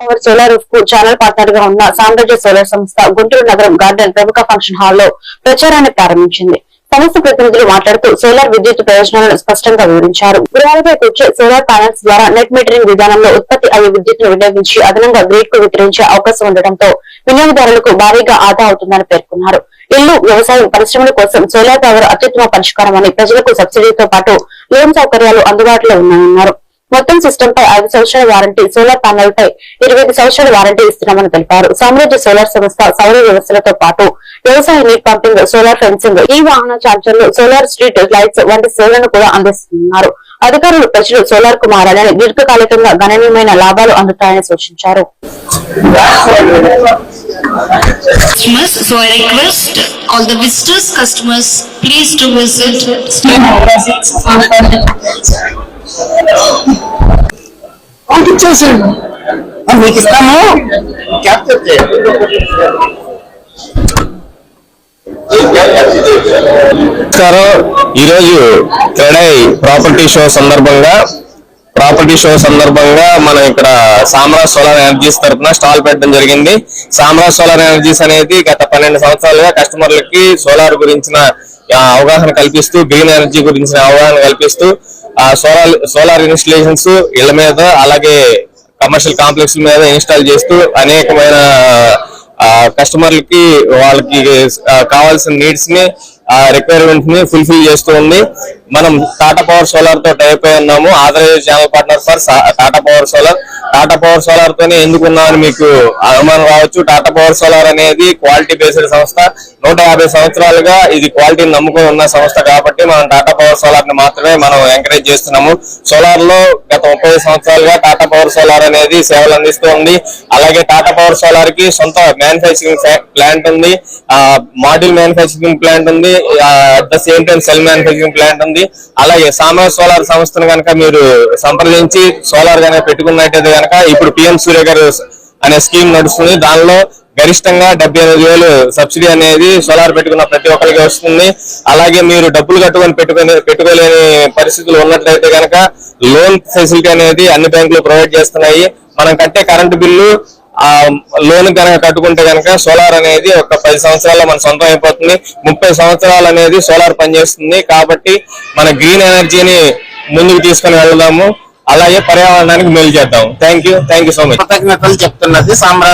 Power solar రూఫ్కు channel పార్ట్నర్గా ఉన్న సామ్రాజ్య సోలార్ సంస్థ గుంటూరు నగరం గార్డెన్ ప్రముఖ ఫంక్షన్ హాల్లో ప్రచారాన్ని ప్రారంభించింది. సంస్థ ప్రతినిధులు మాట్లాడుతూ సోలార్ విద్యుత్ ప్రయోజనాలను స్పష్టంగా వివరించారు. గృహాలపై కూర్చే సోలార్ ప్యానెల్స్ ద్వారా నెట్ మీటరింగ్ విధానంలో ఉత్పత్తి అయ్యే విద్యుత్ను వినియోగించి అదనంగా గ్రిడ్కు విక్రయించే అవకాశం ఉండటంతో వినియోగదారులకు భారీగా ఆదా అవుతుందని పేర్కొన్నారు. ఇల్లు వ్యవసాయం పరిశ్రమల కోసం సోలార్ పవర్ అత్యుత్తమ పరిష్కారం అని ప్రజలకు సబ్సిడీతో పాటు లోన్ సౌకర్యాలు అందుబాటులో ఉన్నాయన్నారు. మొత్తం సిస్టమ్ పై ఐదు సంవత్సరాల వారంటీ సోలార్ ప్యానెల్ పై ఇరవై ఐదు సంవత్సరాల వారంటీ ఇస్తున్నామని తెలిపారు సామ్రాజ్య సోలార్ సంస్థ సౌర వ్యవస్థలతో పాటు వ్యవసాయ నీట్ పంపింగ్ సోలార్ ఫెన్సింగ్ ఈ వాహన ఛార్జర్లు సోలార్ స్ట్రీట్ లైట్స్ వంటి సేవలను కూడా అందిస్తున్నారు అధికారులు ప్రజలు సోలార్కు మారాలని దీర్ఘకాలికంగా గణనీయమైన లాభాలు అందుతాయని సూచించారు. So I request all the visitors, customers, please visit. పంపించేసాడు మీకు ఇస్తాము క్యాప్చర్ చేయండి. నమస్కారం ఈరోజు క్రెడై ప్రాపర్టీ షో సందర్భంగా ప్రాపర్టీ షో సందర్భంగా మనం ఇక్కడ సామ్రాజ్ సోలార్ ఎనర్జీస్ తరఫున స్టాల్ పెట్టడం జరిగింది. సామ్రాజ్ సోలార్ ఎనర్జీస్ అనేది గత పన్నెండు సంవత్సరాలుగా కస్టమర్లకి సోలార్ గురించిన అవగాహన కల్పిస్తూ గ్రీన్ ఎనర్జీ గురించిన అవగాహన కల్పిస్తూ ఆ సోలార్ సోలార్ ఇన్స్టలేషన్స్ ఇళ్ళ మీద అలాగే కమర్షియల్ కాంప్లెక్స్ మీద ఇన్స్టాల్ చేస్తూ అనేకమైన ఆ కస్టమర్లకి వాళ్ళకి కావాల్సిన నీడ్స్ని ఆ రిక్వైర్మెంట్ని ఫుల్ఫిల్ చేస్తూ ఉంది. మనం టాటా పవర్ సోలార్తో టైప్ అయి ఉన్నాము authorize channel partner for Tata power solar Tata power solar తోనే ఎందుకున్నామని మీకు అనుమానం రావచ్చు. టాటా పవర్ సోలార్ అనేది క్వాలిటీ బేస్డ్ సంస్థ. నూట యాభై సంవత్సరాలుగా ఇది క్వాలిటీని నమ్ముకొని ఉన్న సంస్థ కాబట్టి మనం టాటా పవర్ సోలార్ని మాత్రమే మనం ఎంకరేజ్ చేస్తున్నాము. సోలార్లో గత ముప్పై సంవత్సరాలుగా టాటా పవర్ సోలార్ అనేది సేవలు అందిస్తూ ఉంది. అలాగే టాటా పవర్ సోలార్కి సొంత మ్యానుఫాక్చరింగ్ ప్లాంట్ ఉంది. ఆ మాడ్యూల్ మ్యానుఫాక్చరింగ్ ప్లాంట్ ఉంది. At the same time cell manufacturing plant ఉంది. అలాగే సామ్రాజ్ సోలార్ సంస్థను కనుక మీరు సంప్రదించి సోలార్ కనుక పెట్టుకున్నట్టయితే కనుక ఇప్పుడు పిఎం సూర్య గారు అనే స్కీమ్ నడుస్తుంది. దానిలో గరిష్టంగా డెబ్బై ఎనిమిది వేలు సబ్సిడీ అనేది సోలార్ పెట్టుకున్న ప్రతి ఒక్కరికి వస్తుంది. అలాగే మీరు డబ్బులు కట్టుకొని పెట్టుకునే పెట్టుకోలేని పరిస్థితులు ఉన్నట్లయితే కనుక లోన్ ఫెసిలిటీ అనేది అన్ని బ్యాంకులు ప్రొవైడ్ చేస్తున్నాయి. మనం కట్టే కరెంటు బిల్లు ఆ లోన్ కనుక కట్టుకుంటే కనుక సోలార్ అనేది ఒక పది సంవత్సరాల్లో మన సొంతం అయిపోతుంది. ముప్పై సంవత్సరాలు అనేది సోలార్ పనిచేస్తుంది కాబట్టి మన గ్రీన్ ఎనర్జీని ముందుకు తీసుకుని వెళ్దాము. అలాగే పర్యావరణానికి మేలు చేద్దాం thank you thank you so much కృతజ్ఞతలు చెప్తున్నది సామ్రా